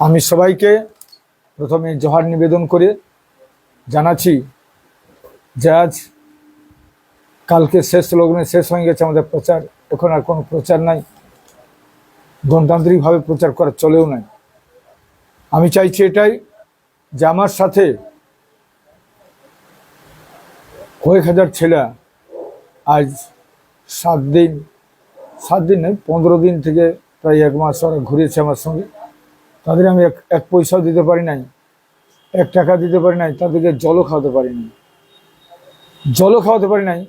আমি সবাইকে প্রথমে জোহার নিবেদন করে জানাচ্ছি যে আজ কালকে শেষ লগ্নে শেষ হয়ে গেছে আমাদের প্রচার। এখন আর কোনো প্রচার নাই। গণতান্ত্রিকভাবে প্রচার করা চলেও নাই। আমি চাইছি এটাই যে আমার সাথে কয়েক হাজার ছেলে আজ সাত দিন সাত দিন নয়, পনেরো দিন থেকে প্রায় এক মাস ওরা ঘুরেছে আমার সঙ্গে। তাদের আমি এক এক পয়সাও দিতে পারি নাই, এক টাকা দিতে পারি নাই, তাদেরকে জলও খাওয়াতে পারি নাই জলও খাওয়াতে পারি নাই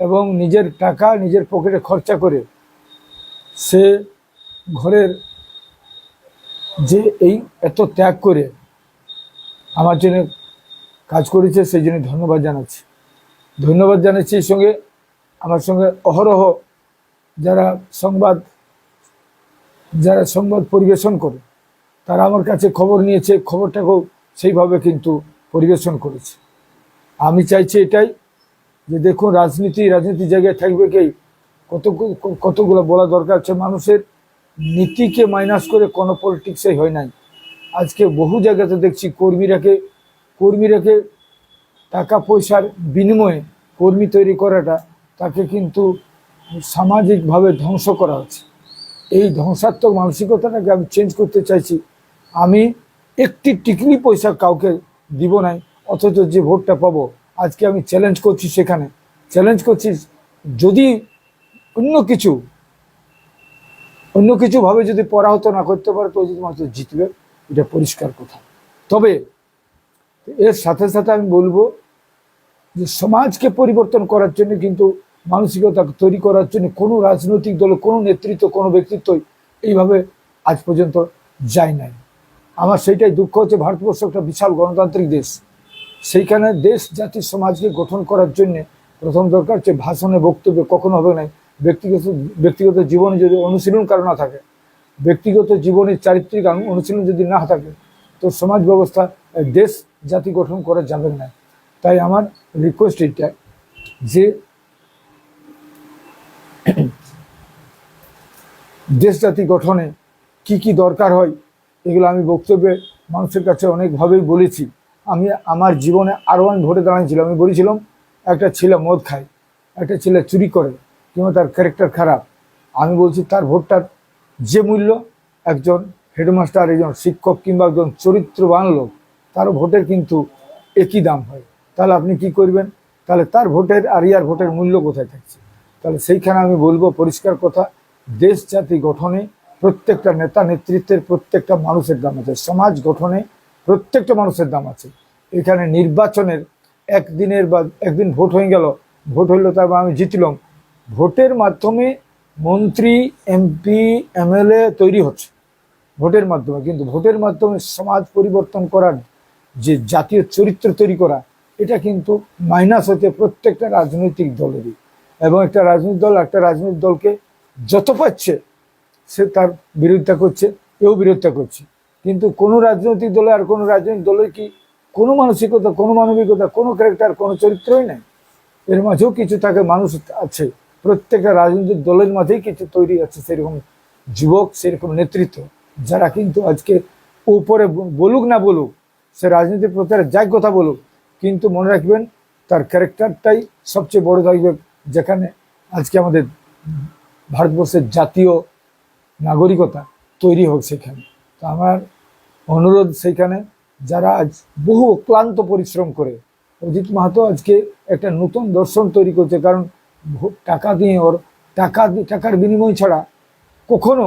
এবং নিজের টাকা নিজের পকেটে খরচা করে সে ঘরের যে এই এত ত্যাগ করে আমার জন্য কাজ করেছে, সেই জন্য ধন্যবাদ জানাচ্ছি। ধন্যবাদ জানাচ্ছি এই সঙ্গে আমার সঙ্গে অহরহ যারা সংবাদ যারা সংবাদ পরিবেশন করে তারা আমার কাছে খবর নিয়েছে, খবরটাকেও সেইভাবে কিন্তু পরিবেশন করেছে। আমি চাইছি এটাই যে দেখুন, রাজনীতি রাজনীতি জায়গায় থাকবে কি? কত কতগুলো বলা দরকার আছে মানুষের। নীতিকে মাইনাস করে কোনো পলিটিক্সে হয় নাই। আজকে বহু জায়গাতে দেখছি কর্মীরাকে কর্মীরাকে টাকা পয়সার বিনিময়ে কর্মী তৈরি করাটা তাকে কিন্তু সামাজিকভাবে ধ্বংস করা হচ্ছে। এই ধ্বংসাত্মক মানসিকতাটাকে আমি চেঞ্জ করতে চাইছি। আমি একটি টিকলি পয়সা কাউকে দিব নাই, অথচ যে ভোটটা পাবো, আজকে আমি চ্যালেঞ্জ করছি সেখানে। চ্যালেঞ্জ করছি যদি অন্য কিছু অন্য কিছু ভাবে যদি পরাহত না করতে পারে, তো যদি মাত্র জিতবে, এটা পরিষ্কার কথা। তবে এর সাথে সাথে আমি বলব যে সমাজকে পরিবর্তন করার জন্য কিন্তু মানসিকতা তৈরি করার জন্য কোনো রাজনৈতিক দল, কোনো নেতৃত্ব, কোনো ব্যক্তিত্বই এইভাবে আজ পর্যন্ত যায় নাই। আমার সেইটাই দুঃখ হচ্ছে, ভারতবর্ষ একটা বিশাল গণতান্ত্রিক দেশ। সেইখানে দেশ জাতির সমাজকে গঠন করার জন্য প্রথম দরকার হচ্ছে ভাষণে বক্তব্য কখনো হবে নাই। ব্যক্তিগত ব্যক্তিগত জীবনে যদি অনুশীলন কারও না থাকে, ব্যক্তিগত জীবনে চারিত্রিক অনুশীলন যদি না থাকে, তো সমাজ ব্যবস্থা দেশ, জাতি গঠন করা যাবে না। তাই আমার রিকোয়েস্ট এটা যে দেশ, জাতি গঠনে কি কি দরকার হয় এগুলো আমি বক্তব্যে মানুষের কাছে অনেকভাবেই বলেছি। আমি আমার জীবনে আরও আমি ভোটে দাঁড়িয়েছিলাম আমি বলেছিলাম, একটা ছেলে মদ খায়, একটা ছেলে চুরি করে কিংবা তার ক্যারেক্টার খারাপ। আমি বলছি, তার ভোটটার যে মূল্য একজন হেডমাস্টার একজন শিক্ষক কিংবা একজন চরিত্রবান লোক তার ভোটের কিন্তু একই দাম হয়। তাহলে আপনি কি করবেন? তাহলে তার ভোটের আর ইয়ার ভোটের মূল্য কোথায় থাকছে? তাহলে সেইখানে আমি বলব, পরিষ্কার কথা, দেশ জাতি গঠনে প্রত্যেকটা নেতা নেতৃত্বের প্রত্যেকটা মানুষের দাম আছে। সমাজ গঠনে প্রত্যেকটা মানুষের দাম আছে। এখানে নির্বাচনের একদিনের বা একদিন ভোট হয়ে গেল, ভোট হইল তারপর আমি জিতলাম। ভোটের মাধ্যমে মন্ত্রী, এমপি, এমএলএ তৈরি হচ্ছে। ভোটের মাধ্যমে, কিন্তু ভোটের মাধ্যমে সমাজ পরিবর্তন করার যে জাতীয় চরিত্র তৈরি করা, এটা কিন্তু মাইনাস হচ্ছে প্রত্যেকটা রাজনৈতিক দলেরই। এবং একটা রাজনৈতিক দল, একটা রাজনৈতিক দলকে যত পাচ্ছে সে তার বিরোধিতা করছে, এও বিরোধিতা করছে। কিন্তু কোনো রাজনৈতিক দলে আর কোনো রাজনৈতিক দলে কি কোনো মানসিকতা, কোনো মানবিকতা, কোনো ক্যারেক্টার কোনো চরিত্রই নেই? এর মাঝেও কিছু থাকে, মানুষ আছে, প্রত্যেকটা রাজনৈতিক দলের মাঝেই কিছু তৈরি আছে, সেরকম যুবক, সেরকম নেতৃত্ব। যারা কিন্তু আজকে উপরে বলুক না বলুক, সে রাজনীতির প্রচারে যাই কথা বলুক, কিন্তু মনে রাখবেন তার ক্যারেক্টারটাই সবচেয়ে বড় থাকবে যেখানে আজকে আমাদের ভারতবর্ষের জাতীয় নাগরিকতা তৈরি হোক সেখানে। তো আমার অনুরোধ সেইখানে যারা আজ বহু ক্লান্ত পরিশ্রম করে, অজিত মাহাতো আজকে একটা নতুন দর্শন তৈরি করছে, কারণ টাকা দিয়ে ওর, টাকা টাকার বিনিময় ছাড়া কখনো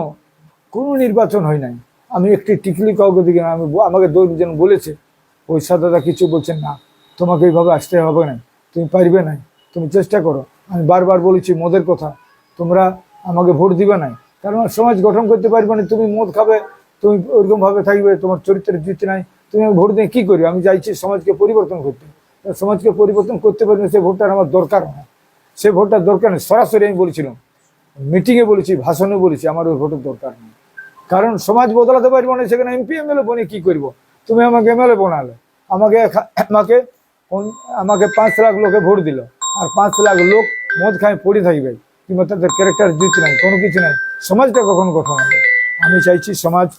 কোনো নির্বাচন হয় নাই। আমি একটি টিকলি কাউকে দিকে আমি আমাকে দুজন বলেছে, পয়সা দাদা কিছু বলছেন না, তোমাকে এইভাবে আসতে হবে না, তুমি পারবে না, তুমি চেষ্টা করো। আমি বারবার বলেছি, মদের কথা, তোমরা আমাকে ভোট দিবে না কারণ সমাজ গঠন করতে পারবে না, তুমি মদ খাবে, তুমি ওরকম ভাবে থাকবে, তোমার চরিত্রের জিতে নাই, তুমি আমাকে ভোট দিয়ে কী করবে? আমি চাইছি সমাজকে পরিবর্তন করতে। সমাজকে পরিবর্তন করতে পারবে সে ভোটটার আমার দরকার না। সে ভোটটার দরকার নেই। সরাসরি আমি বলেছিলাম, মিটিংয়ে বলেছি, ভাষণে বলেছি, আমার ওই ভোটের দরকার নেই। কারণ সমাজ বদলাতে পারব না, সেখানে এমপি, এমএলএ বনে কী করব? তুমি আমাকে এমএলএ বানালে, আমাকে এখা- আমাকে কোন- আমাকে পাঁচ লাখ লোকে ভোট দিল, আর পাঁচ লাখ লোক মদ খায়, পড়ে থাকবে। কিংবা তাদের ক্যারেক্টার দিতে নাই, কোনো কিছু নাই। সমাজটা কখন গঠন হবে? আমি চাইছি সমাজ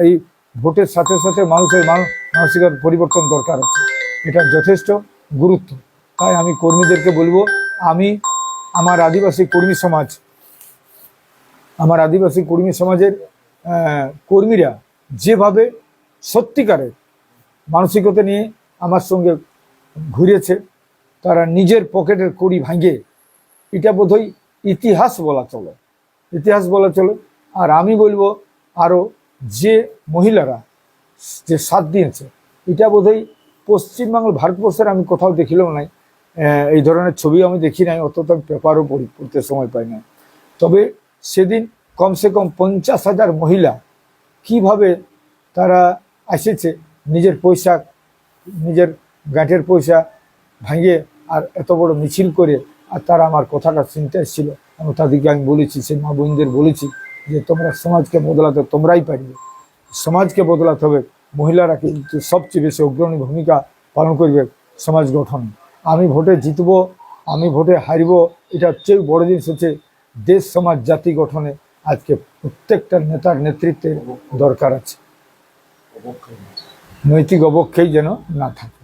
এই ভোটের সাথে সাথে মানুষের মান- মানসিকতার পরিবর্তন দরকার আছে। এটা যথেষ্ট গুরুত্ব। তাই আমি কর্মীদেরকে বলব, আমি, আমার আদিবাসী কর্মী সমাজ, আমার আদিবাসী কর্মী সমাজের কর্মীরা যেভাবে সত্যিকারের মানসিকতা নিয়ে আমার সঙ্গে ঘুরেছে, তারা নিজের পকেটের কড়ি ভাঙে এটা বোধহয় ইতিহাস বলা চলে। ইতিহাস বলা চলে। আর আমি বলব আরও যে মহিলারা যে সাথ দিয়েছে, এটা বোধহয় পশ্চিমবাংলা ভারতবর্ষের আমি কোথাও দেখিলাম নাই। এই ধরনের ছবি আমি দেখি নাই অত আমি পেপারও পড়ি, পড়তে সময় পাই না তবে সেদিন কমসে কম পঞ্চাশ হাজার মহিলা কীভাবে তারা এসেছে, নিজের পয়সা, নিজের গাঁটের পয়সা ভাঙিয়ে আর এত বড় মিছিল করে আর তারা আমার কথাটা শুনতে এসেছিল আমি তাদেরকে আমি বলেছি সেই মা বোনদের বলেছি যে তোমরা সমাজকে বদলাতে, তোমরাই পারবে। সমাজকে বদলাতে হবে। মহিলারা কিন্তু সবচেয়ে বেশি অগ্রণী ভূমিকা পালন করবে সমাজ গঠনে। আমি ভোটে জিতব, আমি ভোটে হারব, এটা চেয়ে বড় জিনিস হচ্ছে দেশ, সমাজ, জাতি গঠনে আজকে প্রত্যেকটা নেতার নেতৃত্বের দরকার আছে। নৈতিক অবক্ষেই যেন না থাকে।